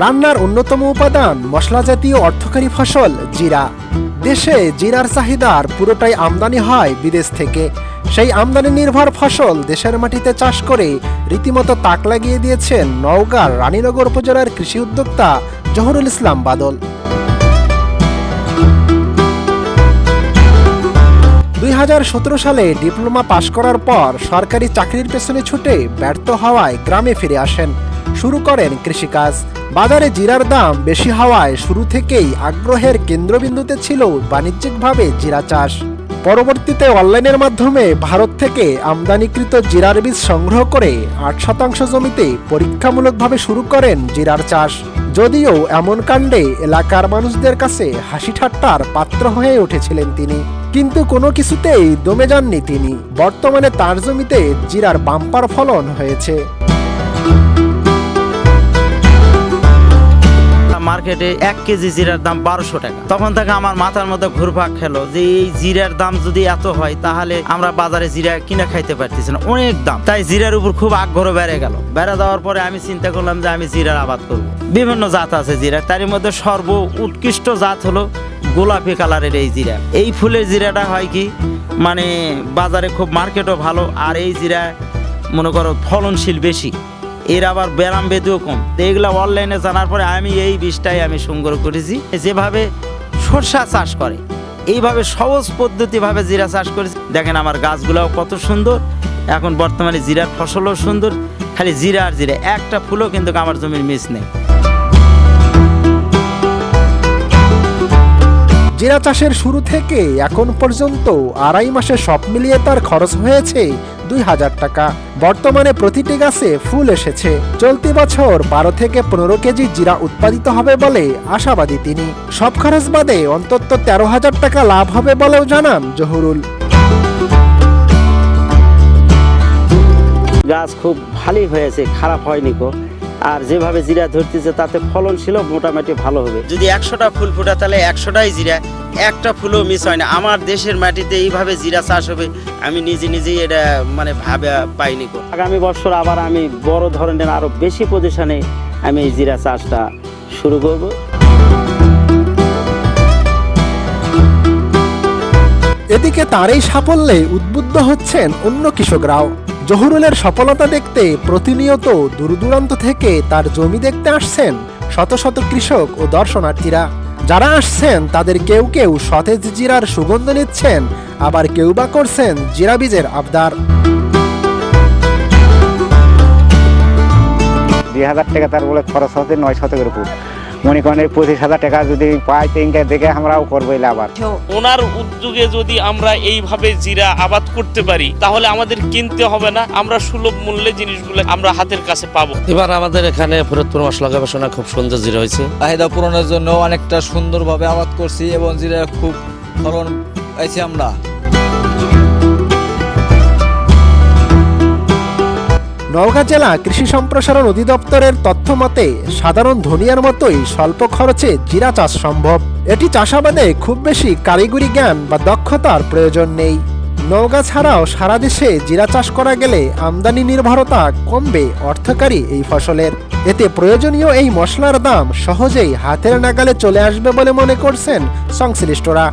রান্নার অন্যতম উপাদান মশলা জাতীয় অর্থকারী ফসল, জিরা। দেশে জিরার চাহিদার পুরোটাই আমদানি হয় বিদেশ থেকে। সেই আমদানি নির্ভর ফসল দেশের মাটিতে চাষ করে রীতিমতো তাক লাগিয়ে দিয়েছেন নওগাঁর রানীনগর উপজেলার কৃষি উদ্যোক্তা জহরুল ইসলাম বাদল। দুই হাজার সতেরো সালে ডিপ্লোমা পাশ করার পর সরকারি চাকরির পেছনে ছুটে ব্যর্থ হওয়ায় গ্রামে ফিরে আসেন। শুরু করেন কৃষিকাজ। বাজারে জিরার দাম বেশি হওয়ায় শুরু থেকেই আগ্রহের কেন্দ্রবিন্দুতে ছিল বাণিজ্যিকভাবে জিরা চাষ। পরবর্তীতে অনলাইনের মাধ্যমে ভারত থেকে আমদানিকৃত জিরার বীজ সংগ্রহ করে আট শতাংশ জমিতে পরীক্ষামূলকভাবে শুরু করেন জিরার চাষ। যদিও এমন কাণ্ডে এলাকার মানুষদের কাছে হাসি ঠাট্টার পাত্র হয়ে উঠেছিলেন তিনি। কিন্তু কোনো কিছুতেই দমে যাননি তিনি। বর্তমানে তার জমিতে জিরার বাম্পার ফলন হয়েছে। মার্কেটে এক কেজি জিরার দাম বারোশো টাকা। তখন থেকে আমার মাথার মধ্যে ঘুরপাক খেলো যে এই জিরার দাম যদি এত হয়, তাহলে আমরা বাজারে জিরা কিনে খাইতে পারতেছি না। অনেক দাম। তাই জিরার উপর খুব আগ্রহ বেড়ে গেল। বেড়ে দেওয়ার পরে আমি চিন্তা করলাম যে আমি জিরার আবাদ করব। বিভিন্ন জাত আছে জিরা। তারই মধ্যে সর্ব উৎকৃষ্ট জাত হলো গোলাপি কালারের এই জিরা। এই ফুলের জিরাটা হয় কি? মানে বাজারে খুব মার্কেটও ভালো, আর এই জিরা মনে করো ফলনশীল বেশি। এর আবার ব্যায়াম বেদিও কম। তো এগুলো অনলাইনে জানার পরে আমি এই বীজটাই আমি সংগ্রহ করেছি। যেভাবে সর্ষা চাষ করে, এইভাবে সহজ পদ্ধতিভাবে জিরা চাষ করেছি। দেখেন আমার গাছগুলোও কত সুন্দর। এখন বর্তমানে জিরার ফসলও সুন্দর। খালি জিরা আর জিরা, একটা ফুলও কিন্তু আমার জমির মিস নেই। জিরা চাষের শুরু থেকে এখন পর্যন্ত আড়াই মাসে সব মিলিয়ে তার খরচ হয়েছে দুই হাজার টাকা। বর্তমানে প্রতিটি গাছে ফুল এসেছে। চলতি বছর বারো থেকে পনেরো কেজি জিরা উৎপাদিত হবে বলে আশাবাদী তিনি। সব খরচ বাদে অন্তত তেরো হাজার টাকা লাভ হবে বলেও জানান জহুরুল। গাছ খুব ভালোই হয়েছে, খারাপ হয়নি কো আর যেভাবে জিরা ধরতেছে তাতে ফলন ছিল মোটামুটি ভালো হবে। যদি একশোটা ফুল ফুটা তাহলে একশোটাই জিরা। একটা ফুলও মিস হয় না। আমার দেশের মাটিতে এইভাবে জিরা চাষ হবে আমি নিজে নিজেই এটা মানে ভাবে পাইনি আগামী বছর আবার আমি বড় ধরনের আরও বেশি পজিশনে আমি এই জিরা চাষটা শুরু করব। এদিকে তার এই সাফল্যে উদ্বুদ্ধ হচ্ছেন অন্য কৃষকরাও। জহুরুলের সফলতা দেখতে প্রতিনিয়ত দূরদূরান্ত থেকে তার জমি দেখতে আসছেন শত শত কৃষক ও দর্শনার্থীরা। যারা আসছেন, তাদের কেউ কেউ সতেজ জিরার সুগন্ধ নিচ্ছেন, আবার কেউ বা করছেন জিরা বীজের আবদার। দুই হাজার টাকা তার বলে খরচ হতে নয় শতকের উপর। মনে করেন পঁচিশ হাজার টাকা যদি পাই তিনটা দেখে আমরাও করব আবার। ওনার উদ্যোগে যদি আমরা এইভাবে জিরা আবাদ করতে পারি তাহলে আমাদের কিনতে হবে না আমরা সুলভ মূল্যে জিনিসগুলো আমরা হাতের কাছে পাবো। এবার আমাদের এখানে ফরিদপুর মশলা গবেষণা খুব সুন্দর জিরা হয়েছে। চাহিদা পূরণের জন্য অনেকটা সুন্দরভাবে আবাদ করছি এবং জিরা খুব ফলন পাইছি আমরা। নওগাঁ জেলা কৃষি সম্প্রসারণ অধিদপ্তরের তথ্য মতে, সাধারণ ধনিয়ার মতোই স্বল্প খরচে জিরা চাষ সম্ভব। এটি চাষাবাদে খুব বেশি কারিগরি জ্ঞান বা দক্ষতার প্রয়োজন নেই। নওগাঁ ছাড়াও সারা দেশে জিরা চাষ করা গেলে আমদানি নির্ভরতা কমবে অর্থকারী এই ফসলের। এতে প্রয়োজনীয় এই মশলার দাম সহজেই হাতের নাগালে চলে আসবে বলে মনে করছেন সংশ্লিষ্টরা।